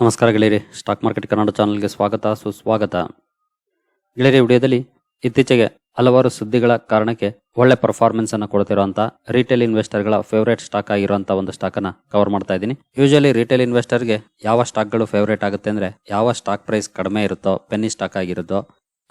ನಮಸ್ಕಾರ ಗೆಳೆಯರಿ, stock market Kannada ಚಾನಲ್ಗೆ ಸ್ವಾಗತ, ಸುಸ್ವಾಗತ. ಗೆಳೆಯರಿ, ವಿಡಿಯೋದಲ್ಲಿ ಇತ್ತೀಚೆಗೆ ಹಲವಾರು ಸುದ್ದಿಗಳ ಕಾರಣಕ್ಕೆ ಒಳ್ಳೆ ಪರ್ಫಾರ್ಮೆನ್ಸ್ ಅನ್ನು ಕೊಡ್ತಿರುವಂತಹ ರಿಟೇಲ್ ಇನ್ವೆಸ್ಟರ್ಗಳ ಫೇವರೇಟ್ ಸ್ಟಾಕ್ ಆಗಿರುವಂಥ ಒಂದು ಸ್ಟಾಕ್ ಅನ್ನ ಕವರ್ ಮಾಡ್ತಾ ಇದ್ದೀನಿ. ಯೂಶಲಿ ರಿಟೇಲ್ ಇನ್ವೆಸ್ಟರ್ಗೆ ಯಾವ ಸ್ಟಾಕ್ಗಳು ಫೇವರೇಟ್ ಆಗುತ್ತೆ ಅಂದ್ರೆ ಯಾವ ಸ್ಟಾಕ್ ಪ್ರೈಸ್ ಕಡಿಮೆ ಇರುತ್ತೋ ಪೆನ್ನಿ ಸ್ಟಾಕ್ ಆಗಿರುತ್ತೋ,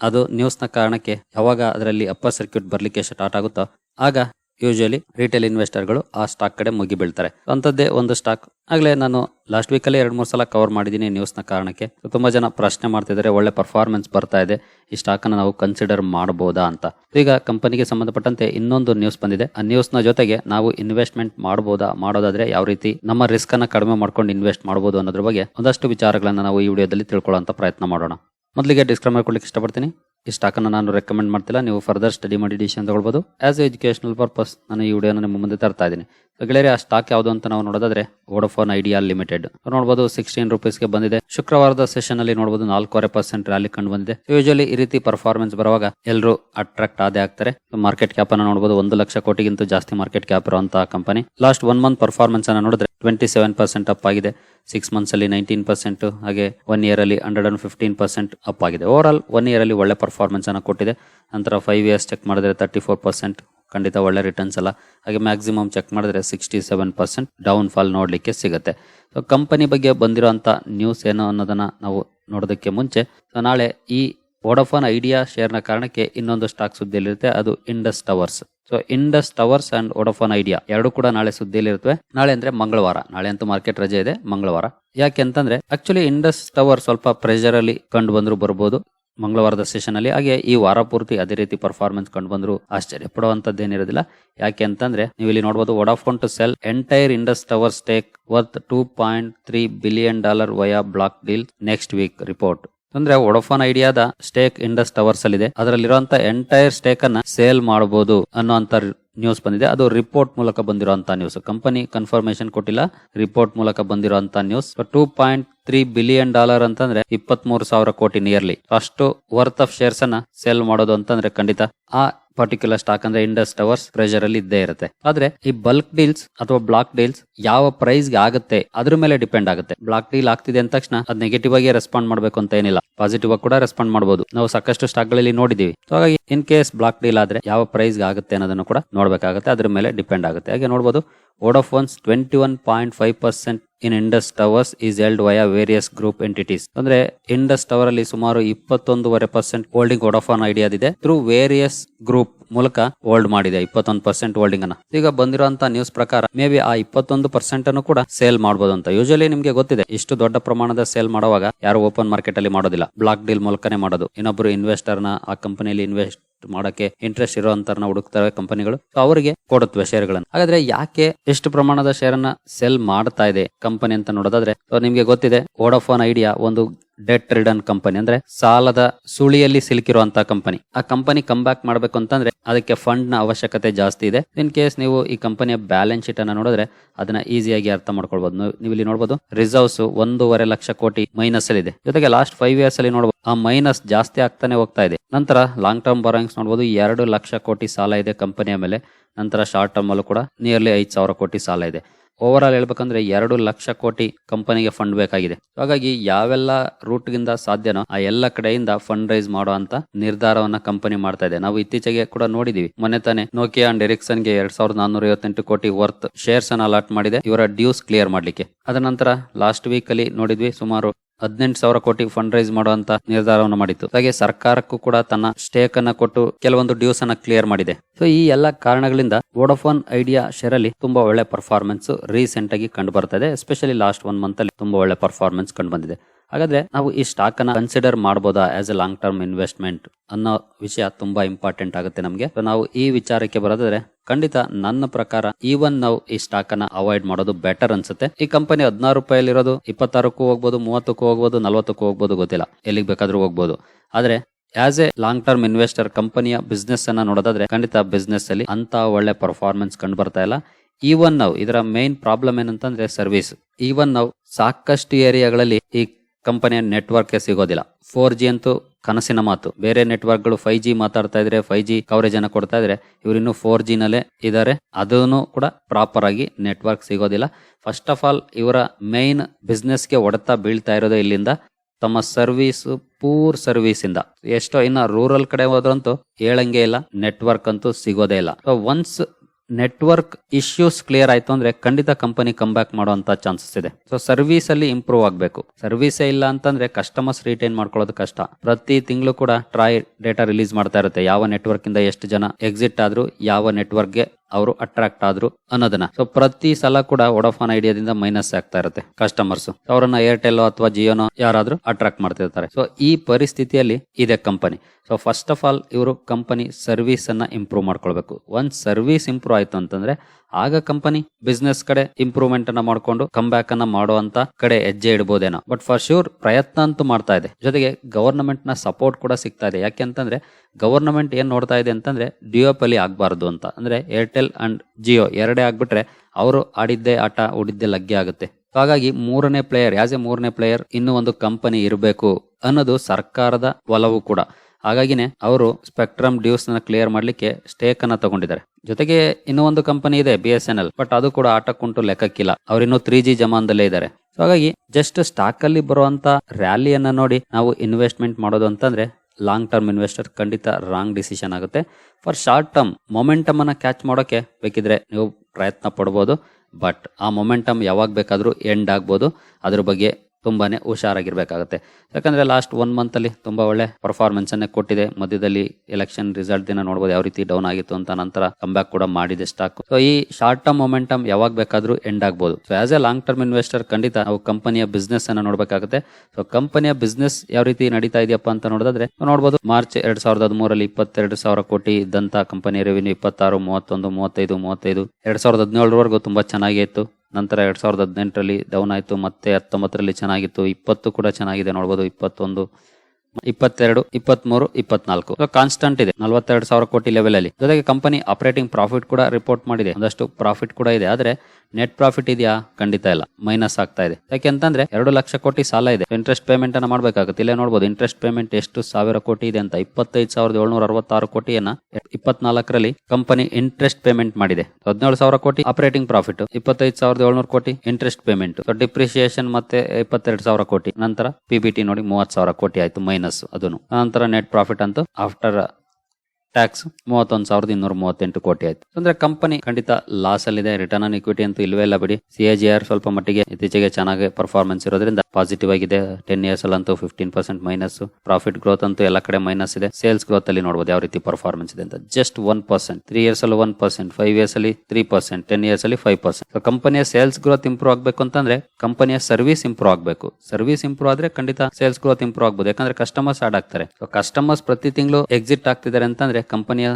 ಅದು ನ್ಯೂಸ್ನ ಕಾರಣಕ್ಕೆ ಯಾವಾಗ ಅದರಲ್ಲಿ ಅಪ್ಪರ್ ಸರ್ಕ್ಯೂಟ್ ಬರ್ಲಿಕ್ಕೆ ಸ್ಟಾರ್ಟ್ ಆಗುತ್ತೋ, ಆಗ ಯೂಶಲಿ ರಿಟೇಲ್ ಇನ್ವೆಸ್ಟರ್ಗಳು ಆ ಸ್ಟಾಕ್ ಕಡೆ ಮುಗಿ ಬೀಳ್ತಾರೆ. ಅಂಥದ್ದೇ ಒಂದು ಸ್ಟಾಕ್ ಆಗಲೇ ನಾನು ಲಾಸ್ಟ್ ವೀಕಲ್ಲಿ ಎರಡು ಮೂರು ಸಲ ಕವರ್ ಮಾಡಿದ್ದೀನಿ ನ್ಯೂಸ್ನ ಕಾರಣಕ್ಕೆ. ತುಂಬ ಜನ ಪ್ರಶ್ನೆ ಮಾಡ್ತಿದ್ದಾರೆ, ಒಳ್ಳೆ ಪರ್ಫಾರ್ಮೆನ್ಸ್ ಬರ್ತಾ ಇದೆ, ಈ ಸ್ಟಾಕನ್ನು ನಾವು ಕನ್ಸಿಡರ್ ಮಾಡ್ಬೋದಾ ಅಂತ. ಈಗ ಕಂಪನಿಗೆ ಸಂಬಂಧಪಟ್ಟಂತೆ ಇನ್ನೊಂದು ನ್ಯೂಸ್ ಬಂದಿದೆ. ಆ ನ್ಯೂಸ್ನ ಜೊತೆಗೆ ನಾವು ಇನ್ವೆಸ್ಟ್ಮೆಂಟ್ ಮಾಡ್ಬೋದಾ, ಮಾಡೋದಾದ್ರೆ ಯಾವ ರೀತಿ ನಮ್ಮ ರಿಸ್ಕ್ ಅನ್ನ ಕಡಿಮೆ ಮಾಡ್ಕೊಂಡು ಇನ್ವೆಸ್ಟ್ ಮಾಡಬಹುದು ಅನ್ನೋದ್ರ ಬಗ್ಗೆ ಒಂದಷ್ಟು ವಿಚಾರಗಳನ್ನು ನಾವು ಈ ವಿಡಿಯೋದಲ್ಲಿ ತಿಳ್ಕೊಳ್ಳೋ ಪ್ರಯತ್ನ ಮಾಡೋಣ. ಮೊದಲಿಗೆ ಡಿಸ್ಕ್ರೈಬ್ ಮಾಡ್ಕೊಳ್ಳಿಕ್ಕೆ ಇಷ್ಟಪಡ್ತೀನಿ. ಈ ಸ್ಟಾಕ್ ಅನ್ನ ನಾನು ರೆಕಮೆಂಡ್ ಮಾಡ್ತಿಲ್ಲ. ನೀವು ಫರ್ದರ್ ಸ್ಟಡಿ ಮಾಡಿ ಡಿಸಿಷನ್ ತಗೊಳ್ಬಹುದು ಆಸ್ ಎಜುಕೇಶನಲ್ ಪರ್ಪಸ್ ನಾನು ಈ ವಿಡಿಯೋನ ನಿಮ್ಮ ಮುಂದೆ ತರ್ತಾ ಇದ್ದೀನಿ. ಗೆಳೆಯರೆ, ಆ ಸ್ಟಾಕ್ ಯಾವುದು ಅಂತ ನಾವು ನೋಡೋದಾದ್ರೆ ವೋಡೋಫೋನ್ ಐಡಿಯಾ ಲಿಮಿಟೆಡ್ ನೋಡಬಹುದು ಸಿಕ್ಸ್ಟೀನ್ ರುಪೀಸ್ಗೆ ಬಂದಿದೆ. ಶುಕ್ರವಾರದ ಸೆಷನ್ ಅಲ್ಲಿ ನೋಡಬಹುದು ನಾಲ್ಕೂವರೆ ಪರ್ಸೆಂಟ್ ರ್ಯಾಲಿ ಕಂಡು ಬಂದಿದೆ. ಯೂಶಲಿ ಈ ರೀತಿ ಪರ್ಫಾರ್ಮೆನ್ಸ್ ಬರುವಾಗ ಎಲ್ಲರೂ ಅಟ್ರಾಕ್ಟ್ ಆದೇ ಆಗ್ತಾರೆ. ಮಾರ್ಕೆಟ್ ಕ್ಯಾಪ್ ಅನ್ನ ನೋಡಬಹುದು ಒಂದು ಲಕ್ಷ ಕೋಟಿಗಿಂತ ಜಾಸ್ತಿ ಮಾರ್ಕೆಟ್ ಕ್ಯಾಪ್ ಇರುವಂತಹ company last one month performance ಅನ್ನ ನೋಡಿದ್ರೆ ಟ್ವೆಂಟಿ ಸೆವೆನ್ ಪರ್ಸೆಂಟ್ ಅಪ್ ಆಗಿದೆ. ಸಿಕ್ಸ್ ಮಂತ್ಸ್ ಅಲ್ಲಿ ನೈನ್ಟೀನ್ ಪರ್ಸೆಂಟ್ ಹಾಗೆ ಒನ್ ಇಯರ್ ಅಲ್ಲಿ hundred and fifteen percent up ಆಗಿದೆ. ಓವರ್ ಆಲ್ ಒನ್ ಇಯರ್ ಅಲ್ಲಿ ಒಳ್ಳೆ ಪರ್ಫಾರ್ಮೆನ್ಸ್ ಅನ್ನ ಕೊಟ್ಟಿದೆ. ನಂತರ ಫೈವ್ ಇಯರ್ಸ್ ಚೆಕ್ ಮಾಡಿದ್ರೆ ತರ್ಟಿ ಫೋರ್ ಪರ್ಸೆಂಟ್ ಖಂಡಿತ ಒಳ್ಳೆ ರಿಟರ್ನ್ಸ್ ಅಲ್ಲ. ಹಾಗೆ ಮ್ಯಾಕ್ಸಿಮಮ್ ಚೆಕ್ ಮಾಡಿದ್ರೆ sixty seven percent down fall ನೋಡ್ಲಿಕ್ಕೆ ಸಿಗುತ್ತೆ. ಸೊ ಕಂಪನಿ ಬಗ್ಗೆ ಬಂದಿರೋಂಥ ನ್ಯೂಸ್ ಏನು ಅನ್ನೋದನ್ನ ನಾವು ನೋಡೋದಕ್ಕೆ ಮುಂಚೆ. ಸೊ ನಾಳೆ ಈ ವೋಡಫೋನ್ ಐಡಿಯಾ ಶೇರ್ನ ಕಾರಣಕ್ಕೆ ಇನ್ನೊಂದು ಸ್ಟಾಕ್ ಸುದ್ದಿಯಲ್ಲಿರುತ್ತೆ, ಅದು Indus towers so Indus towers and Vodafone Idea ಎರಡು ಕೂಡ ನಾಳೆ ಸುದ್ದಿಯಲ್ಲಿರುತ್ತವೆ. ನಾಳೆ ಅಂದ್ರೆ ಮಂಗಳವಾರ. ನಾಳೆ ಅಂತೂ ಮಾರ್ಕೆಟ್ ರಜೆ ಇದೆ, ಮಂಗಳವಾರ. ಯಾಕೆ ಅಂತಂದ್ರೆ ಆಕ್ಚುಲಿ ಇಂಡಸ್ ಟವರ್ ಸ್ವಲ್ಪ ಪ್ರೆಷರ್ ಅಲ್ಲಿ ಕಂಡು ಬಂದ್ರು ಬರ್ಬೋದು, ಮಂಗಳವಾರದ ಸೆಷನ್ ಅಲ್ಲಿ. ಹಾಗೆ ಈ ವಾರ ಪೂರ್ತಿ ಅದೇ ರೀತಿ ಪರ್ಫಾರ್ಮೆನ್ಸ್ ಕಂಡು ಬಂದ್ರು ಆಶ್ಚರ್ಯ ಪಡುವಂತದ್ದೇನಿರೋದಿಲ್ಲ ಯಾಕೆ ಅಂತಂದ್ರೆ ನೀವು ಇಲ್ಲಿ ನೋಡಬಹುದು Vodafone to sell entire Indus tower stake worth two point three billion dollar via block deal next week report ಅಂದ್ರೆ ವೋಡಫೋನ್ ಐಡಿಯಾದ ಸ್ಟೇಕ್ ಇಂಡಸ್ ಟವರ್ಸ್ ಅಲ್ಲಿ ಇದೆ ಅದರಲ್ಲಿರುವಂತ ಎಂಟೈರ್ ಸ್ಟೇಕ್ ಅನ್ನ ಸೇಲ್ ಮಾಡಬಹುದು ಅನ್ನೋಂತ ನ್ಯೂಸ್ ಬಂದಿದೆ. ಅದು ರಿಪೋರ್ಟ್ ಮೂಲಕ ಬಂದಿರುವಂತ ನ್ಯೂಸ್ ಕಂಪನಿ ಕನ್ಫರ್ಮೇಶನ್ ಕೊಟ್ಟಿಲ್ಲ ರಿಪೋರ್ಟ್ ಮೂಲಕ ಬಂದಿರುವಂತ news two point three billion dollar ಅಂತಂದ್ರೆ ಇಪ್ಪತ್ತ್ ಸಾವಿರ ಕೋಟಿ ನಿಯರ್ಲಿ ಅಷ್ಟು ವರ್ತ್ ಆಫ್ ಶೇರ್ಸ್ ಅನ್ನ ಸೇಲ್ ಮಾಡೋದು ಅಂತಂದ್ರೆ ಖಂಡಿತ ಆ ಪರ್ಟಿಕ್ಯುಲರ್ ಸ್ಟಾಕ್ ಅಂದ್ರೆ ಇಂಡಸ್ ಟವರ್ಸ್ ಪ್ರೆಷರ್ ಅಲ್ಲಿ ಇದ್ದೇ ಇರುತ್ತೆ. ಆದ್ರೆ ಈ ಬಲ್ಕ್ ಡೀಲ್ಸ್ ಅಥವಾ ಬ್ಲಾಕ್ ಡೀಲ್ಸ್ ಯಾವ ಪ್ರೈಸ್ಗೆ ಆಗುತ್ತೆ, ಅದ್ರ ಮೇಲೆ ಡಿಪೆಂಡ್ ಆಗುತ್ತೆ. ಬ್ಲಾಕ್ ಡೀಲ್ ಆಗ್ತಿದೆ ಅಂದ ತಕ್ಷಣ ಅದ್ ನೆಗೆಟಿವ್ ಆಗಿ ರೆಸ್ಪಾಂಡ್ ಮಾಡಬೇಕು ಅಂತ ಏನಿಲ್ಲ. ಪಾಸಿಟಿವ್ ಆಗಿ ಕೂಡ ರೆಸ್ಪಾಂಡ್ ಮಾಡಬಹುದು ನಾವು ಸಾಕಷ್ಟು ಸ್ಟಾಕ್ಗಳಲ್ಲಿ ನೋಡಿದೀವಿ ಹಾಗಾಗಿ ಇನ್ ಕೇಸ್ ಬ್ಲಾಕ್ ಡೀಲ್ ಆದ್ರೆ ಯಾವ ಪ್ರೈಸ್ಗೆ ಆಗುತ್ತೆ ಅನ್ನೋದನ್ನು ಕೂಡ ನೋಡಬೇಕಾಗುತ್ತೆ. ಅದ್ರ ಮೇಲೆ ಡಿಪೆಂಡ್ ಆಗುತ್ತೆ. ಹಾಗೆ ನೋಡಬಹುದು Vodafone's twenty one point five percent in Indus towers is held via various group entities ಅಂದ್ರೆ ಇಂಡಸ್ ಟವರ್ ಅಲ್ಲಿ ಸುಮಾರು ಇಪ್ಪತ್ತೊಂದೂವರೆ ಪರ್ಸೆಂಟ್ ಹೋಲ್ಡಿಂಗ್ ವೊಡಾಫೋನ್ ಇದೆ. ಥ್ರೂ ವೇರಿಯಸ್ ಗ್ರೂಪ್ ಮೂಲಕ ಹೋಲ್ಡ್ ಮಾಡಿದೆ, ಇಪ್ಪತ್ತೊಂದು ಪರ್ಸೆಂಟ್ ಹೋಲ್ಡಿಂಗ್ ಅನ್ನ. ಈಗ ಬಂದಿರುವಂತ ನ್ಯೂಸ್ ಪ್ರಕಾರ ಮೇ ಬಿ ಆ ಇಪ್ಪತ್ತೊಂದು ಪರ್ಸೆಂಟ್ ಅನ್ನು ಕೂಡ ಸೇಲ್ ಮಾಡಬಹುದು ಅಂತ ಯೂಶಲಿ ನಿಮ್ಗೆ ಗೊತ್ತಿದೆ, ಇಷ್ಟು ದೊಡ್ಡ ಪ್ರಮಾಣದ ಸೇಲ್ ಮಾಡುವಾಗ ಯಾರು ಓಪನ್ ಮಾರ್ಕೆಟ್ ಅಲ್ಲಿ ಮಾಡೋದಿಲ್ಲ. ಬ್ಲಾಕ್ ಡೀಲ್ ಮೂಲಕನೇ ಮಾಡೋದು. ಇನ್ನೊಬ್ರು ಇನ್ವೆಸ್ಟರ್ನ, ಆ ಕಂಪನಿಯಲ್ಲಿ ಇನ್ವೆಸ್ಟ್ ಮಾಡಕ್ಕೆ ಇಂಟ್ರೆಸ್ಟ್ ಇರುವಂತರನ್ನ ಹುಡುಕ್ತವೆ ಕಂಪನಿಗಳು ಅವರಿಗೆ ಕೊಡುತ್ತವೆ ಶೇರ್ಗಳನ್ನು ಹಾಗಾದ್ರೆ ಯಾಕೆ ಎಷ್ಟು ಪ್ರಮಾಣದ ಶೇರ್ ಅನ್ನ ಸೆಲ್ ಮಾಡ್ತಾ ಇದೆ ಕಂಪನಿ ಅಂತ ನೋಡೋದಾದ್ರೆ ನಿಮ್ಗೆ ಗೊತ್ತಿದೆ ವೋಡಾಫೋನ್ ಐಡಿಯಾ ಒಂದು ಡೆಟ್ ರಿಡನ್ ಕಂಪನಿ ಅಂದ್ರೆ ಸಾಲದ ಸುಳಿಯಲ್ಲಿ ಸಿಲುಕಿರುವಂತಹ ಕಂಪನಿ ಆ ಕಂಪನಿ ಕಮ್ ಬ್ಯಾಕ್ ಮಾಡ್ಬೇಕು ಅಂತಂದ್ರೆ ಅದಕ್ಕೆ ಫಂಡ್ನ ಅವಶ್ಯಕತೆ ಜಾಸ್ತಿ ಇದೆ. ಇನ್ ಕೇಸ್ ನೀವು ಈ ಕಂಪನಿಯ ಬ್ಯಾಲೆನ್ಸ್ ಶೀಟ್ ಅನ್ನ ನೋಡಿದ್ರೆ ಅದನ್ನ ಈಸಿಯಾಗಿ ಅರ್ಥ ಮಾಡ್ಕೊಳ್ಬಹುದು ನೀವು- ಇಲ್ಲಿ ನೋಡಬಹುದು ರಿಸರ್ವ್ಸ್ ಒಂದೂವರೆ ಲಕ್ಷ ಕೋಟಿ ಮೈನಸ್ ಅಲ್ಲಿ ಇದೆ. ಜೊತೆಗೆ ಲಾಸ್ಟ್ ಫೈವ್ ಇಯರ್ಸ್ ಅಲ್ಲಿ ನೋಡಬಹುದು ಆ ಮೈನಸ್ ಜಾಸ್ತಿ ಆಗ್ತಾನೆ ಹೋಗ್ತಾ ಇದೆ. ನಂತರ ಲಾಂಗ್ ಟರ್ಮ್ ಬಾರೋಯಿಂಗ್ಸ್ ನೋಡಬಹುದು ಎರಡು ಲಕ್ಷ ಕೋಟಿ ಸಾಲ ಇದೆ ಕಂಪನಿಯ ಮೇಲೆ. ನಂತರ ಶಾರ್ಟ್ ಟರ್ಮ್ ಅಲ್ಲೂ ಕೂಡ ನಿಯರ್ಲಿ ಐದು ಸಾವಿರ ಕೋಟಿ ಸಾಲ ಇದೆ. ಓವರ್ ಆಲ್ ಹೇಳ್ಬೇಕಂದ್ರೆ ಎರಡು ಲಕ್ಷ ಕೋಟಿ ಕಂಪನಿಗೆ ಫಂಡ್ ಬೇಕಾಗಿದೆ. ಹಾಗಾಗಿ ಯಾವೆಲ್ಲ ರೂಟ್ ಗಿಂದ ಸಾಧ್ಯನೋ ಆ ಎಲ್ಲ ಕಡೆಯಿಂದ ಫಂಡ್ ರೈಸ್ ಮಾಡೋ ಅಂತ ನಿರ್ಧಾರವನ್ನ ಕಂಪನಿ ಮಾಡ್ತಾ ಇದೆ. ನಾವು ಇತ್ತೀಚೆಗೆ ಕೂಡ ನೋಡಿದೀವಿ. ಮೊನ್ನೆ ತಾನೆ ನೋಕಿಯಾ ಅಂಡ್ ಎರಿಕ್ಸನ್ಗೆ ಎರಡ್ ಸಾವಿರದ ನಾನ್ನೂರ ಐವತ್ತೆಂಟು ಕೋಟಿ ವರ್ತ್ ಶೇರ್ಸ್ ಅನ್ನ ಅಲಾಟ್ ಮಾಡಿದೆ. ಇವರ ಡ್ಯೂಸ್ ಕ್ಲಿಯರ್ ಮಾಡ್ಲಿಕ್ಕೆ. ಅದ ನಂತರ ಲಾಸ್ಟ್ ವೀಕ್ ಅಲ್ಲಿ ನೋಡಿದ್ವಿ ಸುಮಾರು ಹದಿನೆಂಟು ಸಾವಿರ ಕೋಟಿ ಫಂಡ್ ರೈಸ್ ಮಾಡುವಂತ ನಿರ್ಧಾರವನ್ನು ಮಾಡಿತ್ತು. ಹಾಗೆ ಸರ್ಕಾರಕ್ಕೂ ಕೂಡ ತನ್ನ ಸ್ಟೇಕ್ ಅನ್ನ ಕೊಟ್ಟು ಕೆಲವೊಂದು ಡ್ಯೂಸ್ ಅನ್ನ ಕ್ಲಿಯರ್ ಮಾಡಿದೆ. ಸೊ ಈ ಎಲ್ಲ ಕಾರಣಗಳಿಂದ ವೋಡಫೋನ್ ಐಡಿಯಾ ಶೇರ್ ಅಲ್ಲಿ ತುಂಬಾ ಒಳ್ಳೆ ಪರ್ಫಾರ್ಮೆನ್ಸ್ ರೀಸೆಂಟ್ ಆಗಿ ಕಂಡು ಬರ್ತಾ ಎಸ್ಪೆಷಲಿ ಲಾಸ್ಟ್ ಒನ್ ಮಂತ್ ಅಲ್ಲಿ ತುಂಬಾ ಒಳ್ಳೆ ಪರ್ಫಾರ್ಮೆನ್ಸ್ ಕಂಡು ಬಂದಿದೆ. ಹಾಗಾದ್ರೆ ನಾವು ಈ ಸ್ಟಾಕ್ ಅನ್ನ ಕನ್ಸಿಡರ್ ಮಾಡಬಹುದಾ as a long term investment ಅನ್ನೋ ವಿಷಯ ತುಂಬಾ ಇಂಪಾರ್ಟೆಂಟ್ ಆಗುತ್ತೆ ನಮಗೆ. ನಾವು ಈ ವಿಚಾರಕ್ಕೆ ಬರೋದಾದ್ರೆ ಖಂಡಿತ ನನ್ನ ಪ್ರಕಾರ ಈವನ್ ನಾವು ಈ ಸ್ಟಾಕ್ ಅನ್ನ ಅವಾಯ್ಡ್ ಮಾಡೋದು ಬೆಟರ್ ಅನ್ಸುತ್ತೆ. ಈ ಕಂಪನಿ ಹದಿನಾರು ರೂಪಾಯಿಲಿರೋದು ಇಪ್ಪತ್ತಾರಕ್ಕೂ ಹೋಗ್ಬೋದು, ಮೂವತ್ತಕ್ಕೂ ಹೋಗ್ಬೋದು, ನಲ್ವತ್ತಕ್ಕೂ ಹೋಗ್ಬೋದು ಗೊತ್ತಿಲ್ಲ. ಎಲ್ಲಿಗೆ ಬೇಕಾದ್ರೂ ಹೋಗ್ಬೋದು. ಆದ್ರೆ as a long term investor ಕಂಪನಿಯ ಬಿಸ್ನೆಸ್ ಅನ್ನ ನೋಡೋದಾದ್ರೆ ಖಂಡಿತ ಬಿಸ್ನೆಸ್ ಅಲ್ಲಿ ಅಂತ ಒಳ್ಳೆ ಪರ್ಫಾರ್ಮೆನ್ಸ್ ಕಂಡು ಬರ್ತಾ ಇಲ್ಲ. ಈವನ್ ನಾವು, ಇದರ ಮೇನ್ ಪ್ರಾಬ್ಲಮ್ ಏನಂತಂದ್ರೆ ಸರ್ವಿಸ್ ಈವನ್ ನಾವು ಸಾಕಷ್ಟು ಏರಿಯಾಗಳಲ್ಲಿ ಈ ಕಂಪನಿಯ ನೆಟ್ವರ್ಕ್ ಸಿಗೋದಿಲ್ಲ. ಫೋರ್ ಜಿ ಅಂತೂ ಕನಸಿನ ಮಾತು. ಬೇರೆ ನೆಟ್ವರ್ಕ್ಗಳು ಫೈವ್ ಜಿ ಮಾತಾಡ್ತಾ ಇದ್ರೆ ಫೈವ್ ಜಿ ಕವರೇಜ್ ಅನ್ನ ಕೊಡ್ತಾ ಇದ್ರೆ ಇವ್ರು ಇನ್ನು ಫೋರ್ ಜಿನಲ್ಲೇ ಇದ್ದಾರೆ ಅದನ್ನು ಕೂಡ ಪ್ರಾಪರ್ ಆಗಿ ನೆಟ್ವರ್ಕ್ ಸಿಗೋದಿಲ್ಲ. ಫಸ್ಟ್ ಆಫ್ ಆಲ್ ಇವರ ಮೈನ್ ಬಿಸ್ನೆಸ್ಗೆ ಹೊಡೆತ ಬೀಳ್ತಾ ಇರೋದು ಇಲ್ಲಿಂದ ತಮ್ಮ ಸರ್ವಿಸ್ ಪೂರ್ ಸರ್ವಿಸ್ ಇಂದ. ಎಷ್ಟೋ ಇನ್ನ ರೂರಲ್ ಕಡೆ ಹೋದ್ರಂತೂ ಹೇಳಂಗೆ ಇಲ್ಲ ನೆಟ್ವರ್ಕ್ ಅಂತೂ ಸಿಗೋದೇ ಇಲ್ಲ. ಒನ್ಸ್ ನೆಟ್ವರ್ಕ್ ಇಶ್ಯೂಸ್ ಕ್ಲಿಯರ್ ಆಯ್ತು ಅಂದ್ರೆ ಖಂಡಿತ ಕಂಪನಿ ಕಮ್ ಬ್ಯಾಕ್ ಮಾಡುವಂತ ಚಾನ್ಸಸ್ ಇದೆ. ಸೊ ಸರ್ವಿಸ್ ಅಲ್ಲಿ ಇಂಪ್ರೂವ್ ಆಗಬೇಕು. ಸರ್ವಿಸ್ ಇಲ್ಲ ಅಂತಂದ್ರೆ ಕಸ್ಟಮರ್ಸ್ ರಿಟೈನ್ ಮಾಡ್ಕೊಳ್ಳೋದು ಕಷ್ಟ. ಪ್ರತಿ ತಿಂಗಳು ಕೂಡ ಟ್ರೈ ಡೇಟಾ ರಿಲೀಸ್ ಮಾಡ್ತಾ ಇರುತ್ತೆ. ಯಾವ ನೆಟ್ವರ್ಕ್ ಇಂದ ಎಷ್ಟು ಜನ ಎಕ್ಸಿಟ್ ಆದ್ರು, ಯಾವ ನೆಟ್ವರ್ಕ್ಗೆ ಅವರು ಅಟ್ರಾಕ್ಟ್ ಆದ್ರು ಅನ್ನೋದನ್ನ. ಸೊ ಪ್ರತಿ ಸಲ ಕೂಡ ವೊಡಾಫೋನ್ ಐಡಿಯಾದಿಂದ ಮೈನಸ್ ಆಗ್ತಾ ಇರುತ್ತೆ ಕಸ್ಟಮರ್ಸ್ ಅವರನ್ನ ಏರ್ಟೆಲ್ ಅಥವಾ ಜಿಯೋನೋ ಯಾರಾದ್ರೂ ಅಟ್ರಾಕ್ಟ್ ಮಾಡ್ತಿರ್ತಾರೆ. ಸೊ ಈ ಪರಿಸ್ಥಿತಿಯಲ್ಲಿ ಇದೆ company so first of all ಇವರು ಕಂಪನಿ ಸರ್ವಿಸ್ ಅನ್ನ ಇಂಪ್ರೂವ್ ಮಾಡ್ಕೊಳ್ಬೇಕು. ಒಂದ್ ಸರ್ವಿಸ್ ಇಂಪ್ರೂವ್ ಆಯ್ತು ಅಂತಂದ್ರೆ, ಆಗ ಕಂಪನಿ ಬಿಸ್ನೆಸ್ ಕಡೆ ಇಂಪ್ರೂವ್ಮೆಂಟ್ ಅನ್ನ ಮಾಡ್ಕೊಂಡು ಕಮ್ ಬ್ಯಾಕ್ ಅನ್ನ ಮಾಡುವಂತ ಕಡೆ ಹೆಜ್ಜೆ ಇಡಬಹುದೇನೋ ಬಟ್ ಫಾರ್ ಶ್ಯೂರ್ ಪ್ರಯತ್ನ ಅಂತೂ ಮಾಡ್ತಾ ಇದೆ. ಜೊತೆಗೆ ಗವರ್ನಮೆಂಟ್ನ ಸಪೋರ್ಟ್ ಕೂಡ ಸಿಗ್ತಾ ಇದೆ. ಯಾಕೆಂತಂದ್ರೆ ಗವರ್ನಮೆಂಟ್ ಏನ್ ನೋಡ್ತಾ ಇದೆ ಅಂತಂದ್ರೆ ಡಿಯೋಪಲಿ ಆಗ್ಬಾರ್ದು ಅಂತ. ಅಂದ್ರೆ ಏರ್ಟೆಲ್ ಅಂಡ್ ಜಿಯೋ ಎರಡೇ ಆಗ್ಬಿಟ್ರೆ ಅವರು ಆಡಿದ್ದೆ ಆಟ ಉಡಿದ್ದೆ ಲಗ್ಗೆ ಆಗುತ್ತೆ. ಹಾಗಾಗಿ ಮೂರನೇ ಪ್ಲೇಯರ್ ಆಸ್ ಎ ಮೂರನೇ ಪ್ಲೇಯರ್ ಇನ್ನೂ ಒಂದು ಕಂಪನಿ ಇರಬೇಕು ಅನ್ನೋದು ಸರ್ಕಾರದ ಒಲವು ಕೂಡ. ಹಾಗಾಗಿನೇ ಅವರು ಸ್ಪೆಕ್ಟ್ರಮ್ ಡ್ಯೂಸ್ನ ಕ್ಲಿಯರ್ ಮಾಡಲಿಕ್ಕೆ ಸ್ಟೇಕ್ ಅನ್ನ ತಗೊಂಡಿದ್ದಾರೆ. ಜೊತೆಗೆ ಇನ್ನೂ ಒಂದು ಕಂಪನಿ ಇದೆ B S N L but ಅದು ಕೂಡ ಆಟಕ್ಕುಂಟು ಲೆಕ್ಕಕ್ಕಿಲ್ಲ. ಅವರಿನ್ನೂ ತ್ರೀ ಜಿ ಜಮಾನದಲ್ಲೇ ಇದ್ದಾರೆ. ಸೊ ಹಾಗಾಗಿ ಜಸ್ಟ್ ಸ್ಟಾಕ್ ಅಲ್ಲಿ ಬರುವಂತ ರ್ಯಾಲಿಯನ್ನ ನೋಡಿ ನಾವು ಇನ್ವೆಸ್ಟ್ಮೆಂಟ್ ಮಾಡೋದು ಅಂತಂದ್ರೆ ಲಾಂಗ್ ಟರ್ಮ್ ಇನ್ವೆಸ್ಟರ್ ಖಂಡಿತ ರಾಂಗ್ ಡಿಸಿಷನ್ ಆಗುತ್ತೆ. ಫಾರ್ ಶಾರ್ಟ್ ಟರ್ಮ್ ಮೊಮೆಂಟಮ್ ಅನ್ನ ಕ್ಯಾಚ್ ಮಾಡೋಕೆ ಬೇಕಿದ್ರೆ ನೀವು ಪ್ರಯತ್ನ ಪಡ್ಬೋದು. ಬಟ್ ಆ ಮೊಮೆಂಟಮ್ ಯಾವಾಗ ಬೇಕಾದರೂ ಎಂಡ್ ಆಗ್ಬೋದು. ಅದ್ರ ಬಗ್ಗೆ ತುಂಬಾನೇ ಹುಷಾರಾಗಿರ್ಬೇಕಾಗುತ್ತೆ. ಯಾಕಂದ್ರೆ ಲಾಸ್ಟ್ ಒನ್ ಮಂತಲ್ಲಿ ತುಂಬ ತುಂಬಾ ಒಳ್ಳೆ ಪರ್ಫಾರ್ಮೆನ್ಸ್ ಅನ್ನೇ ಕೊಟ್ಟಿದೆ. ಮಧ್ಯದಲ್ಲಿ ಎಲೆಕ್ಷನ್ ರಿಸಲ್ಟ್ ದಿನ ನೋಡಬಹುದು ಯಾವ ರೀತಿ ಡೌನ್ ಆಗಿತ್ತು ಅಂತ ನಂತರ ಕಂಬ್ಯಾಕ್ ಕೂಡ ಮಾಡಿದೆ ಸ್ಟಾಕ್ ಸೊ ಈ ಶಾರ್ಟ್ ಟರ್ಮ್ ಮೊಮೆಂಟಮ್ ಯಾವಾಗ ಬೇಕಾದರೂ ಎಂಡ್ ಆಗ್ಬೋದು. So as a long term investor ಖಂಡಿತ ನಾವು ಕಂಪನಿಯ ಬಿಸ್ನೆಸ್ ಅನ್ನ ನೋಡಬೇಕಾಗುತ್ತೆ. ಸೊ ಕಂಪನಿಯ ಬಿಸ್ನೆಸ್ ಯಾವ ರೀತಿ ನಡೀತಾ ಇದೆಯಪ್ಪ ಅಂತ ನೋಡಿದ್ರೆ ನೋಡಬಹುದು ಮಾರ್ಚ್ ಎರಡ್ ಸಾವಿರದ ಹದಿಮೂರಲ್ಲಿ ಇಪ್ಪತ್ತೆರಡು ಸಾವಿರ ಕೋಟಿ ಇದ್ದಂತ ಕಂಪನಿ ರೆವಿನ್ಯೂ ಇಪ್ಪತ್ತಾರು, ಮೂವತ್ತೊಂದು, ಮೂವತ್ತೈದು ಮೂವತ್ತೈದು. ಎರಡ್ ಸಾವಿರದ ಹದಿನೇಳರವರೆಗೂ ತುಂಬಾ ಚೆನ್ನಾಗಿ ಇತ್ತು. ನಂತರ ಎರಡು ಸಾವಿರದ ಹದಿನೆಂಟರಲ್ಲಿ ಡೌನ್ ಆಯಿತು. ಮತ್ತೆ ಹತ್ತೊಂಬತ್ತರಲ್ಲಿ ಚೆನ್ನಾಗಿತ್ತು. ಇಪ್ಪತ್ತು ಕೂಡ ಚೆನ್ನಾಗಿದೆ ನೋಡ್ಬೋದು. ಇಪ್ಪತ್ತೊಂದು ಇಪ್ಪತ್ತೆರಡು, ಇಪ್ಪತ್ಮೂರು, ಇಪ್ಪತ್ನಾಲ್ಕು. ಕಾನ್ಸ್ಟಂಟ್ ಇದೆ. ನಲವತ್ತೆರಡು ಸಾವಿರ ಕೋಟಿ ಲೆವೆಲ್ ಅಲ್ಲಿ. ಜೊತೆಗೆ ಕಂಪನಿ ಆಪರೇಟಿಂಗ್ ಪ್ರಾಫಿಟ್ ಕೂಡ ರಿಪೋರ್ಟ್ ಮಾಡಿದೆ. ಒಂದಷ್ಟು ಪ್ರಾಫಿಟ್ ಕೂಡ ಇದೆ. ಆದ್ರೆ ನೆಟ್ ಪ್ರಾಫಿಟ್ ಇದೆಯಾ? ಖಂಡಿತ ಇಲ್ಲ. ಮೈನಸ್ ಆಗ್ತಾ ಇದೆ. ಯಾಕೆ ಅಂತಂದ್ರೆ ಎರಡು ಲಕ್ಷ ಕೋಟಿ ಸಾಲ ಇದೆ. ಇಂಟ್ರೆಸ್ಟ್ ಪೇಮೆಂಟ್ ಅನ್ನ ಮಾಡ್ಬೇಕಾಗುತ್ತೆ. ಇಲ್ಲೇ ನೋಡಬಹುದು ಇಂಟ್ರೆಸ್ಟ್ ಪೇಮೆಂಟ್ ಎಷ್ಟು ಸಾವಿರ ಕೋಟಿ ಇದೆ ಅಂತ. ಇಪ್ಪತ್ತೈದು ಸಾವಿರದ ಏಳ್ನೂರ ಅರವತ್ತಾರು ಕೋಟಿಯನ್ನ ಇಪ್ಪತ್ನಾಲ್ಕರಲ್ಲಿ ಕಂಪನಿ ಇಂಟ್ರೆಸ್ಟ್ ಪೇಮೆಂಟ್ ಮಾಡಿದೆ. ಹದಿನೇಳು ಸಾವಿರ ಕೋಟಿ ಆಪರೇಟಿಂಗ್ ಪ್ರಾಫಿಟ್ ಇಪ್ಪತ್ತೈದು ಸಾವಿರದ ಏಳ್ನೂರು ಕೋಟಿ ಇಂಟ್ರೆಸ್ಟ್ ಪೇಮೆಂಟ್ ಡಿಪ್ರಿಸಿಯೇಷನ್ ಮತ್ತೆ ಇಪ್ಪತ್ತೆರಡು ಸಾವಿರ ಕೋಟಿ. ನಂತರ ಪಿಬಿಟಿ ನೋಡಿ ಮೂವತ್ತು ಸಾವಿರ ಕೋಟಿ ಆಯ್ತು. ಮೈನಸ್ ಅದನ್ನು ನಂತರ ನೆಟ್ ಪ್ರಾಫಿಟ್ ಅಂತ ಆಫ್ಟರ್ ಟ್ಯಾಕ್ಸ್ ಮೂವತ್ತೊಂದು ಸಾವಿರದ ಇನ್ನೂರ ಮೂವತ್ತೆಂಟು ಕೋಟಿ ಆಯ್ತು. ಅಂದ್ರೆ ಕಂಪನಿ ಖಂಡಿತ ಲಾಸ್ ಅಲ್ಲಿದೆ. ರಿಟರ್ನ್ ಆನ್ ಇಕ್ವಿಟಿ ಅಂತೂ ಇಲ್ವೇ ಇಲ್ಲ ಬಿಡಿ. ಸಿ ಎ ಜಿ ಆರ್ ಸ್ವಲ್ಪ ಮಟ್ಟಿಗೆ ಇತ್ತೀಚೆಗೆ ಚೆನ್ನಾಗಿ ಪರ್ಫಾರ್ಮೆನ್ಸ್ ಇರೋದ್ರಿಂದ ಪಾಸಿಟಿವ್ ಆಗಿದೆ. ಟೆನ್ ಇಯರ್ಸ್ ಅಲ್ಲಂತೂ fifteen percent minus profit growth ಅಂತೂ ಎಲ್ಲ ಕಡೆ ಮೈನಸ್ ಇದೆ. ಸೇಲ್ಸ್ ಗ್ರೋತ್ ಅಲ್ಲಿ ನೋಡಬಹುದು ಯಾವ ರೀತಿ ಪರ್ಫಾರ್ಮೆನ್ಸ್ ಇದೆ ಅಂತ. Just one percent three years ಅಲ್ಲಿ ಒನ್ ಪರ್ಸೆಂಟ್ ಫೈವ್ ಇಯರ್ಸ್ ಅಲ್ಲಿ ತ್ರೀ ಪರ್ಸೆಂಟ್ ಟೆನ್ ಇಯರ್ಸ್ ಅಲ್ಲಿ ಫೈವ್ ಪರ್ಸೆಂಟ್ ಕಂಪನಿಯ ಸೇಲ್ಸ್ ಗ್ರೋತ್ ಇಂಪ್ರೂವ್ ಆಗಬೇಕು ಅಂತಂದ್ರೆ ಕಂಪನಿಯ ಸರ್ವಿಸ್ ಇಂಪ್ರೂವ್ ಆಗಬೇಕು. ಸರ್ವಿಸ್ ಇಂಪ್ರೂವ್ ಆದ್ರೆ ಖಂಡಿತ ಸೇಲ್ಸ್ ಗ್ರೋತ್ ಇಂಪ್ರೂವ್ ಆಗಬಹುದು ಯಾಕಂದ್ರೆ ಕಸ್ಟಮರ್ಸ್ ಆಡ್ ಆಗ್ತಾರೆ. ಸೊ ಕಸ್ಟಮರ್ಸ್ ಪ್ರತಿ ತಿಂಗಳು ಎಕ್ಸಿಟ್ ಆಗ್ತಿದ್ದಾರೆ ಅಂತಂದ್ರೆ ಕಂಪನಿಯ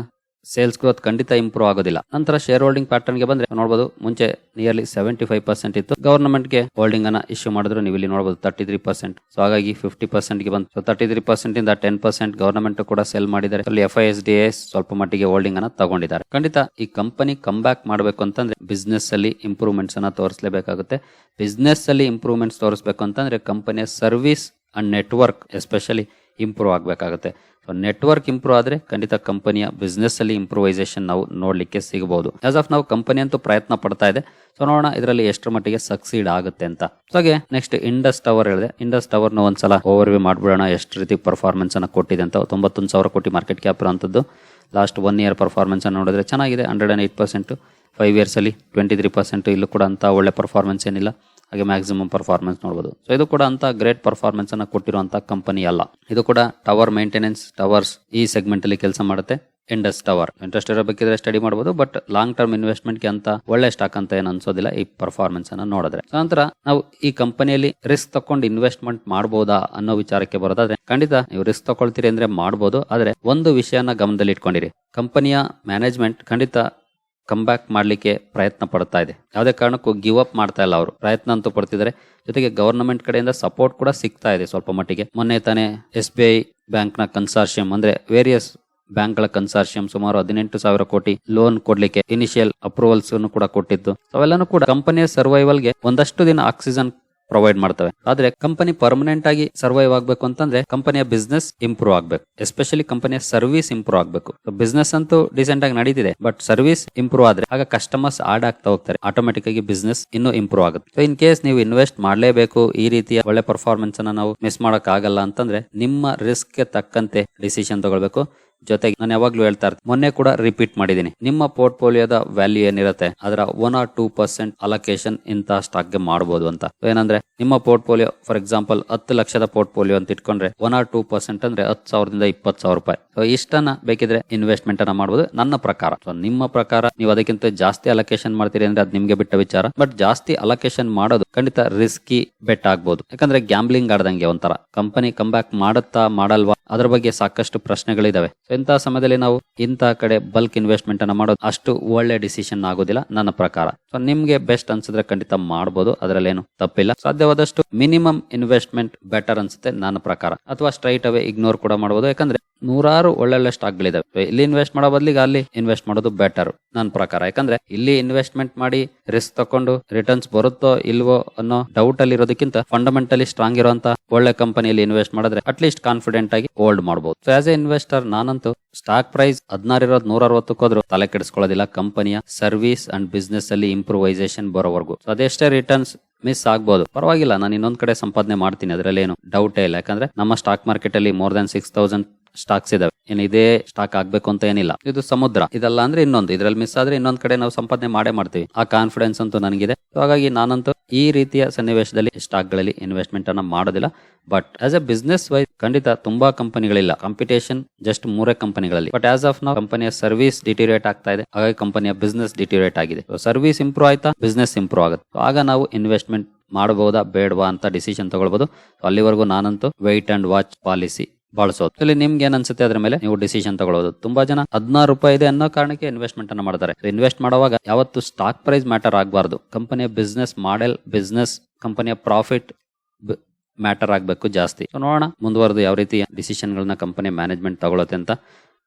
ಸೇಲ್ಸ್ ಗ್ರೋತ್ ಖಂಡಿತ ಇಂಪ್ರೂವ್ ಆಗೋದಿಲ್ಲ. ನಂತರ ಶೇರ್ ಹೋಲ್ಡಿಂಗ್ ಪ್ಯಾಟರ್ನ್ಗೆ ಬಂದ್ರೆ ನೋಡಬಹುದು ಮುಂಚೆ ನಿಯರ್ಲಿ ಸೆವೆಂಟಿ ಫೈವ್ ಪರ್ಸೆಂಟ್ ಇತ್ತು ಗವರ್ಮೆಂಟ್ಗೆ ಹೋಲ್ಡಿಂಗ್ ಅನ್ನ ಇಶ್ಯೂ ಮಾಡಿದ್ರು ನೀವು ಇಲ್ಲಿ ನೋಡಬಹುದು ತರ್ಟಿ ತ್ರೀ ಪರ್ಸೆಂಟ್ ಸೊ ಹಾಗಾಗಿ ಫಿಫ್ಟಿ ಪರ್ಸೆಂಟ್ಗೆ ಬಂತು. ತರ್ಟಿ ತ್ರೀ ಪರ್ಸೆಂಟ್ ಇಂದ ಟೆನ್ ಪರ್ಸೆಂಟ್ ಗವರ್ಮೆಂಟ್ ಕೂಡ ಸೆಲ್ ಮಾಡಿದ್ದಾರೆ. ಅಲ್ಲಿ F I S D S ಸ್ವಲ್ಪ ಮಟ್ಟಿಗೆ ಹೋಲ್ಡಿಂಗ್ ಅನ್ನ ತಗೊಂಡಿದ್ದಾರೆ. ಖಂಡಿತ ಈ ಕಂಪನಿ ಕಮ್ ಬ್ಯಾಕ್ ಮಾಡಬೇಕು ಅಂತಂದ್ರೆ ಬಿಸ್ನೆಸ್ ಅಲ್ಲಿ ಇಂಪ್ರೂವ್ಮೆಂಟ್ಸ್ ಅನ್ನ ತೋರಿಸಲೇಬೇಕಾಗುತ್ತೆ. ಬಿಸ್ನೆಸ್ ಅಲ್ಲಿ ಇಂಪ್ರೂವ್ಮೆಂಟ್ಸ್ ತೋರಿಸಬೇಕು ಅಂತಂದ್ರೆ ಕಂಪನಿಯ service and network especially improve ಆಗಬೇಕಾಗುತ್ತೆ. So network improve ಆದರೆ ಖಂಡಿತ ಕಂಪನಿಯ ಬಿಸ್ನೆಸ್ಸಲ್ಲಿ ಇಂಪ್ರೂವೈಸೇಷನ್ ನಾವು ನೋಡಲಿಕ್ಕೆ ಸಿಗಬಹುದು ಆಸ್ ಆಫ್ ನಾವು ಕಂಪನಿ ಅಂತೂ ಪ್ರಯತ್ನ ಪಡ್ತಾ ಇದೆ. ಸೊ ನೋಡೋಣ ಇದರಲ್ಲಿ ಎಷ್ಟರ ಮಟ್ಟಿಗೆ ಸಕ್ಸೀಡ್ ಆಗುತ್ತೆ ಅಂತ. ಹಾಗೆ ನೆಕ್ಸ್ಟ್ ಇಂಡಸ್ ಟವರ್ ಹೇಳಿದೆ. ಇಂಡಸ್ ಟವರ್ನ ಒಂದ್ಸಲ ಓವರ್ ವ್ಯೂ ಮಾಡಿಬಿಡೋಣ. ಎಷ್ಟು ರೀತಿ ಪರ್ಫಾರ್ಮೆನ್ಸ್ ಅನ್ನ ಕೊಟ್ಟಿದೆ ಅಂತ. ತೊಂಬತ್ತೊಂದು ಸಾವಿರ ಕೋಟಿ ಮಾರ್ಕೆಟ್ ಕ್ಯಾಪ್ ಇರುವಂತದ್ದು ಲಾಸ್ಟ್ ಒನ್ ಇಯರ್ ಪರ್ಫಾರ್ಮೆನ್ಸ್ ಅನ್ನು ನೋಡಿದ್ರೆ ಚೆನ್ನಾಗಿದೆ. Hundred and eight percent five years ಅಲ್ಲಿ ಟ್ವೆಂಟಿ ತ್ರೀ ಪರ್ಸೆಂಟ್ ಇಲ್ಲೂ ಕೂಡ ಅಂತ ಒಳ್ಳೆ ಪರ್ಫಾರ್ಮೆನ್ಸ್ ಏನಿಲ್ಲ. ಹಾಗೆ ಮ್ಯಾಕ್ಸಿಮಮ್ ಪರ್ಫಾರ್ಮೆನ್ಸ್ ನೋಡಬಹುದು ಸೊ ಇದು ಕೂಡ ಅಂತ ಗ್ರೇಟ್ ಪರ್ಫಾರ್ಮೆನ್ಸ್ ಅನ್ನ ಕೊಟ್ಟಿರುವಂತ ಕಂಪನಿ ಅಲ್ಲ. ಇದು ಕೂಡ ಟವರ್ ಮೇಂಟೆನೆನ್ಸ್ ಟವರ್ಸ್ ಈ ಸೆಗ್ಮೆಂಟ್ ಅಲ್ಲಿ ಕೆಲಸ ಮಾಡುತ್ತೆ. ಇಂಡಸ್ ಟವರ್ ಇಂಟ್ರೆಸ್ಟ್ ಇರಬೇಕಿದ್ರೆ ಸ್ಟಡಿ ಮಾಡಬಹುದು ಬಟ್ ಲಾಂಗ್ ಟರ್ಮ್ ಇನ್ವೆಸ್ಟ್ಮೆಂಟ್ಗೆ ಅಂತ ಒಳ್ಳೆ ಸ್ಟಾಕ್ ಅಂತ ಏನು ಅನ್ಸೋದಿಲ್ಲ ಈ ಪರ್ಫಾರ್ಮೆನ್ಸ್ ಅನ್ನ ನೋಡಿದ್ರೆ. ನಂತರ ನಾವು ಈ ಕಂಪನಿಯಲ್ಲಿ ರಿಸ್ಕ್ ತಕೊಂಡು ಇನ್ವೆಸ್ಟ್ಮೆಂಟ್ ಮಾಡಬಹುದಾ ಅನ್ನೋ ವಿಚಾರಕ್ಕೆ ಬರೋದಾದ್ರೆ, ಖಂಡಿತ ನೀವು ರಿಸ್ಕ್ ತಗೊಳ್ತೀರಿ ಅಂದ್ರೆ ಮಾಡಬಹುದು ಆದ್ರೆ ಒಂದು ವಿಷಯನ ಗಮನದಲ್ಲಿ ಇಟ್ಕೊಂಡಿರಿ. ಕಂಪನಿಯ ಮ್ಯಾನೇಜ್ಮೆಂಟ್ ಖಂಡಿತ ಕಮ್ ಬ್ಯಾಕ್ ಮಾಡ್ಲಿಕ್ಕೆ ಪ್ರಯತ್ನ ಪಡ್ತಾ ಇದೆ. ಯಾವುದೇ ಕಾರಣಕ್ಕೂ ಗಿವ್ ಅಪ್ ಮಾಡ್ತಾ ಇಲ್ಲ ಅವರು. ಪ್ರಯತ್ನ ಅಂತೂ ಪಡ್ತಿದ್ದಾರೆ. ಜೊತೆಗೆ ಗವರ್ನಮೆಂಟ್ ಕಡೆಯಿಂದ ಸಪೋರ್ಟ್ ಕೂಡ ಸಿಗ್ತಾ ಇದೆ ಸ್ವಲ್ಪ ಮಟ್ಟಿಗೆ. ಮೊನ್ನೆ ತಾನೇ ಎಸ್ ಬಿ ಐ ಬ್ಯಾಂಕ್ನ ಕನ್ಸಾರ್ಷಿಯಂ ಅಂದ್ರೆ ವೇರಿಯಸ್ ಬ್ಯಾಂಕ್ಗಳ ಕನ್ಸಾರ್ಷಿಯಂ ಸುಮಾರು ಹದಿನೆಂಟು ಸಾವಿರ ಕೋಟಿ ಲೋನ್ ಕೊಡ್ಲಿಕ್ಕೆ ಇನಿಷಿಯಲ್ ಅಪ್ರೂವಲ್ಸ್ ಕೂಡ ಕೊಟ್ಟಿದ್ದು. ಅವೆಲ್ಲನೂ ಕೂಡ ಕಂಪನಿಯ ಸರ್ವೈವಲ್ಗೆ ಒಂದಷ್ಟು ದಿನ ಆಕ್ಸಿಜನ್ ಪ್ರೊವೈಡ್ ಮಾಡ್ತವೆ. ಆದ್ರೆ ಕಂಪನಿ ಪರ್ಮನೆಂಟ್ ಆಗಿ ಸರ್ವೈವ್ ಆಗ್ಬೇಕು ಅಂತಂದ್ರೆ ಕಂಪನಿಯ ಬಿಸ್ನೆಸ್ ಇಂಪ್ರೂವ್ ಆಗ್ಬೇಕು. ಎಸ್ಪೆಷಲಿ ಕಂಪನಿಯ ಸರ್ವಿಸ್ ಇಂಪ್ರೂವ್ ಆಗ್ಬೇಕು. ಬಿಸ್ನೆಸ್ ಅಂತೂ ಡಿಸೆಂಟ್ ಆಗಿ ನಡೀತಿದೆ ಬಟ್ ಸರ್ವಿಸ್ ಇಂಪ್ರೂವ್ ಆದ್ರೆ ಆಗ ಕಸ್ಟಮರ್ಸ್ ಆಡ್ ಆಗ್ತಾ ಹೋಗ್ತಾರೆ. ಆಟೋಮೆಟಿಕ್ ಆಗಿ ಬಿಸ್ನೆಸ್ ಇನ್ನೂ ಇಂಪ್ರೂವ್ ಆಗುತ್ತೆ. ಇನ್ ಕೇಸ್ ನೀವು ಇನ್ವೆಸ್ಟ್ ಮಾಡಲೇಬೇಕು, ಈ ರೀತಿಯ ಒಳ್ಳೆ ಪರ್ಫಾರ್ಮೆನ್ಸ್ ಅನ್ನ ನಾವು ಮಿಸ್ ಮಾಡಕ್ ಆಗಲ್ಲ ಅಂತಂದ್ರೆ ನಿಮ್ಮ ರಿಸ್ಕ್ ತಕ್ಕಂತೆ ಡಿಸಿಷನ್ ತಗೊಳ್ಬೇಕು. ಜೊತೆಗೆ ನಾನು ಯಾವಾಗ್ಲೂ ಹೇಳ್ತಾ ಇರ್ತೀನಿ, ಮೊನ್ನೆ ಕೂಡ ರಿಪೀಟ್ ಮಾಡಿದ್ದೀನಿ. ನಿಮ್ಮ ಪೋರ್ಟ್ಫೋಲಿಯೋದ ವ್ಯಾಲ್ಯೂ ಏನಿರುತ್ತೆ, ಅದರ one or two percent allocation ಇಂತಹ ಸ್ಟಾಕ್ಗೆ ಮಾಡಬಹುದು ಅಂತ. ಏನಂದ್ರೆ, ನಿಮ್ಮ ಪೋರ್ಟ್ಫೋಲಿಯೋ ಫಾರ್ ಎಕ್ಸಾಂಪಲ್ ಹತ್ತು ಲಕ್ಷದ ಪೋರ್ಟ್ಫೋಲಿಯೋ ಅಂತ ಇಟ್ಕೊಂಡ್ರೆ ಒನ್ ಆರ್ ಟೂ ಪರ್ಸೆಂಟ್ ಅಂದ್ರೆ ಹತ್ತು ಸಾವಿರದಿಂದ ಇಪ್ಪತ್ತು ಸಾವಿರ ರೂಪಾಯಿ. ಸೊ ಇಷ್ಟನ್ನ ಬೇಕಿದ್ರೆ ಇನ್ವೆಸ್ಟ್ಮೆಂಟ್ ಅನ್ನ ಮಾಡಬಹುದು ನನ್ನ ಪ್ರಕಾರ. ಸೊ ನಿಮ್ಮ ಪ್ರಕಾರ, ನೀವು ಅದಕ್ಕಿಂತ ಜಾಸ್ತಿ ಅಲೋಕೇಶನ್ ಮಾಡ್ತೀರಿ ಅಂದ್ರೆ ಅದು ನಿಮ್ಗೆ ಬಿಟ್ಟ ವಿಚಾರ. ಬಟ್ ಜಾಸ್ತಿ ಅಲೋಕೇಶನ್ ಮಾಡೋದು ಖಂಡಿತ ರಿಸ್ಕಿ ಬೆಟ್ ಆಗ್ಬಹುದು ಯಾಕಂದ್ರೆ ಗ್ಯಾಂಬ್ಲಿಂಗ್ ಆಡ್ದಂಗೆ ಒಂಥರ. ಕಂಪನಿ ಕಮ್ ಬ್ಯಾಕ್ ಮಾಡುತ್ತಾ ಮಾಡಲ್ವಾ? ಅದ್ರ ಬಗ್ಗೆ ಸಾಕಷ್ಟು ಪ್ರಶ್ನೆಗಳಿದಾವೆ. ಇಂತಹ ಸಮಯದಲ್ಲಿ ನಾವು ಇಂತಹ ಕಡೆ ಬಲ್ಕ್ ಇನ್ವೆಸ್ಟ್ಮೆಂಟ್ ಅನ್ನ ಮಾಡೋದು ಅಷ್ಟು ಒಳ್ಳೆ ಡಿಸಿಷನ್ ಆಗೋದಿಲ್ಲ ನನ್ನ ಪ್ರಕಾರ. ಸೊ ನಿಮ್ಗೆ ಬೆಸ್ಟ್ ಅನ್ಸಿದ್ರೆ ಖಂಡಿತ ಮಾಡಬಹುದು ಅದರಲ್ಲೇನು ತಪ್ಪಿಲ್ಲ. ಸಾಧ್ಯವಾದಷ್ಟು ಮಿನಿಮಮ್ ಇನ್ವೆಸ್ಟ್ಮೆಂಟ್ ಬೆಟರ್ ಅನ್ಸುತ್ತೆ ನನ್ನ ಪ್ರಕಾರ. ಅಥವಾ ಸ್ಟ್ರೈಟ್ ಅವೇ ಇಗ್ನೋರ್ ಕೂಡ ಮಾಡಬಹುದು ಯಾಕಂದ್ರೆ ನೂರಾರು ಒಳ್ಳೊಳ್ಳೆ ಸ್ಟಾಕ್ಗಳಿದಾವೆ. ಇಲ್ಲಿ ಇನ್ವೆಸ್ಟ್ ಮಾಡೋ ಬದಲಿಗೆ ಅಲ್ಲಿ ಇನ್ವೆಸ್ಟ್ ಮಾಡೋದು ಬೆಟರ್ ನನ್ನ ಪ್ರಕಾರ. ಯಾಕಂದ್ರೆ ಇಲ್ಲಿ ಇನ್ವೆಸ್ಟ್ಮೆಂಟ್ ಮಾಡಿ ರಿಸ್ಕ್ ತಕೊಂಡು ರಿಟರ್ನ್ಸ್ ಬರುತ್ತೋ ಇಲ್ವೋ ಅನ್ನೋ ಡೌಟ್ ಅಲ್ಲಿ ಇರೋದಕ್ಕಿಂತ ಫಂಡಮೆಂಟಲಿ ಸ್ಟ್ರಾಂಗ್ ಇರುವಂತ ಒಳ್ಳೆ ಕಂಪನಿಯಲ್ಲಿ ಇನ್ವೆಸ್ಟ್ ಮಾಡಿದ್ರೆ ಅಟ್ಲೀಸ್ಟ್ ಕಾನ್ಫಿಡೆಂಟ್ ಆಗಿ ಹೋಲ್ಡ್ ಮಾಡಬಹುದು ಸೊ ಆಸ್ ಎ ಇನ್ವೆಸ್ಟರ್ ನಾನಂತೂ ಸ್ಟಾಕ್ ಪ್ರೈಸ್ ಹದಿನಾರು ಇರೋದು ನೂರ ಅರವತ್ತಕ್ಕೆ ಹೋದ್ರು ತಲೆ ಕೆಡಿಸ್ಕೊಳ್ಳೋದಿಲ್ಲ. ಕಂಪನಿಯ ಸರ್ವಿಸ್ ಅಂಡ್ ಬಿಸ್ನೆಸ್ ಅಲ್ಲಿ ಇಂಪ್ರೂವೈಸೇಷನ್ ಬರೋವರೆಗೂ. ಅದೆಷ್ಟೇ ರಿಟರ್ನ್ಸ್ ಮಿಸ್ ಆಗ್ಬೋದು. ಪರವಾಗಿಲ್ಲ. ನಾನು ಇನ್ನೊಂದ್ ಕಡೆ ಸಂಪಾದನೆ ಮಾಡ್ತೀನಿ. ಅದ್ರಲ್ಲಿ ಏನು ಡೌಟೇ ಇಲ್ಲ. ಯಾಕಂದ್ರೆ ನಮ್ಮ ಸ್ಟಾಕ್ ಮಾರ್ಕೆಟ್ ಅಲ್ಲಿ more than six thousand stocks ಇದಾವೆ. ಏನು ಇದೇ ಸ್ಟಾಕ್ ಆಗ್ಬೇಕು ಅಂತ ಏನಿಲ್ಲ. ಇದು ಸಮುದ್ರ. ಇದಲ್ಲ ಅಂದ್ರೆ ಇನ್ನೊಂದು. ಇದ್ರಲ್ಲಿ ಮಿಸ್ ಆದ್ರೆ ಇನ್ನೊಂದ್ ಕಡೆ ನಾವು ಸಂಪಾದನೆ ಮಾಡೇ ಮಾಡ್ತೀವಿ. ಆ ಕಾನ್ಫಿಡೆನ್ಸ್ ಅಂತೂ ನನಗಿದೆ. ಹಾಗಾಗಿ ನಾನಂತೂ ಈ ರೀತಿಯ ಸನ್ನಿವೇಶದಲ್ಲಿ ಸ್ಟಾಕ್ಗಳಲ್ಲಿ ಇನ್ವೆಸ್ಟ್ಮೆಂಟ್ ಅನ್ನ ಮಾಡೋದಿಲ್ಲ. But as a business wise ಖಂಡಿತ ತುಂಬಾ ಕಂಪನಿಗಳಿಲ್ಲ. ಕಾಂಪಿಟೇಷನ್ ಜಸ್ಟ್ ಮೂರೇ ಕಂಪನಿಗಳಲ್ಲಿ. ಬಟ್ ಆಸ್ ಆಫ್ ನಾವು ಕಂಪನಿಯ ಸರ್ವಿಸ್ ಡಿಟಿರೇಟ್ ಆಗ್ತಾ ಇದೆ. ಹಾಗಾಗಿ ಕಂಪನಿಯ ಬಿಸ್ನೆಸ್ ಡಿಟಿರೇಟ್ ಆಗಿದೆ. ಸರ್ವಿಸ್ ಇಂಪ್ರೂವ್ ಆಯ್ತಾ? ಬಿಸ್ನೆಸ್ ಇಂಪ್ರೂವ್ ಆಗುತ್ತೆ. ಆಗ ನಾವು ಇನ್ವೆಸ್ಟ್ಮೆಂಟ್ ಮಾಡಬಹುದಾ, ಬೇಡವಾ ಅಂತ ಡಿಸಿಷನ್ ತಗೊಳ್ಬಹುದು ಅಲ್ಲಿವರೆಗೂ ನಾನಂತೂ ವೈಟ್ ಅಂಡ್ ವಾಚ್ ಪಾಲಿಸಿ ಬಳಸೋದು ಇಲ್ಲಿ ನಿಮ್ಗೆ ಏನ್ ಅನ್ಸುತ್ತೆ ಅದ್ರ ಮೇಲೆ ನೀವು ಡಿಸಿಷನ್ ತಗೊಳ್ಳೋದು. ತುಂಬಾ ಜನ ಹದಿನಾರು ರೂಪಾಯಿ ಇದೆ ಅನ್ನೋ ಕಾರಣಕ್ಕೆ ಇನ್ವೆಸ್ಟ್ಮೆಂಟ್ ಅನ್ನ ಮಾಡ್ತಾರೆ. ಇನ್ವೆಸ್ಟ್ ಮಾಡುವಾಗ ಯಾವತ್ತು ಸ್ಟಾಕ್ ಪ್ರೈಸ್ ಮ್ಯಾಟರ್ ಆಗಬಾರ್ದು. ಕಂಪನಿಯ ಬಿಸ್ನೆಸ್ ಮಾಡೆಲ್ ಬಿಸ್ನೆಸ್ ಕಂಪನಿಯ ಪ್ರಾಫಿಟ್ ಮ್ಯಾಟರ್ ಆಗಬೇಕು ಜಾಸ್ತಿ. ನೋಡೋಣ ಮುಂದುವರೆದು ಯಾವ ರೀತಿ ಡಿಸಿಷನ್ ಗಳನ್ನ ಕಂಪನಿ ಮ್ಯಾನೇಜ್ಮೆಂಟ್ ತಗೊಳುತ್ತೆ ಅಂತ.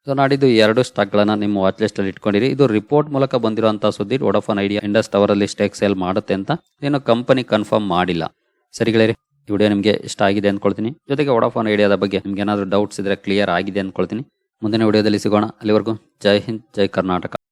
ಸೊ ನಾಡಿದ್ದು ಎರಡು ಸ್ಟಾಕ್ ಗಳನ್ನ ನಿಮ್ಮ ವಾಚ್ ಲಿಸ್ಟ್ ಅಲ್ಲಿ ಇಟ್ಕೊಂಡಿರಿ. ಇದು ರಿಪೋರ್ಟ್ ಮೂಲಕ ಬಂದಿರುವಂತಹ ಸುದ್ದಿ ವೋಡಾಫೋನ್ ಐಡಿಯಾ ಇಂಡಸ್ ಟವರ್ ಅಲ್ಲಿ ಸ್ಟೇಕ್ ಸೇಲ್ ಮಾಡುತ್ತೆ ಅಂತ. ಏನು ಕಂಪನಿ ಕನ್ಫರ್ಮ್ ಮಾಡಿಲ್ಲ. ಸರಿ ಗೆಳೆಯರಿ ಈ ವಿಡಿಯೋ ನಿಮಗೆ ಇಷ್ಟ ಆಗಿದೆ ಅಂದ್ಕೊಳ್ತೀನಿ ಜೊತೆಗೆ ವಡಾಫೋನ್ ಐಡಿಯಾದ ಬಗ್ಗೆ ನಿಮ್ಗೆ ಏನಾದರೂ ಡೌಟ್ಸ್ ಇದ್ರೆ ಕ್ಲಿಯರ್ ಆಗಿದೆ ಅಂದ್ಕೊಳ್ತೀನಿ ಮುಂದಿನ ವಿಡಿಯೋದಲ್ಲಿ ಸಿಗೋಣ. ಅಲ್ಲಿವರೆಗೂ ಜೈ ಹಿಂದ್, ಜೈ ಕರ್ನಾಟಕ.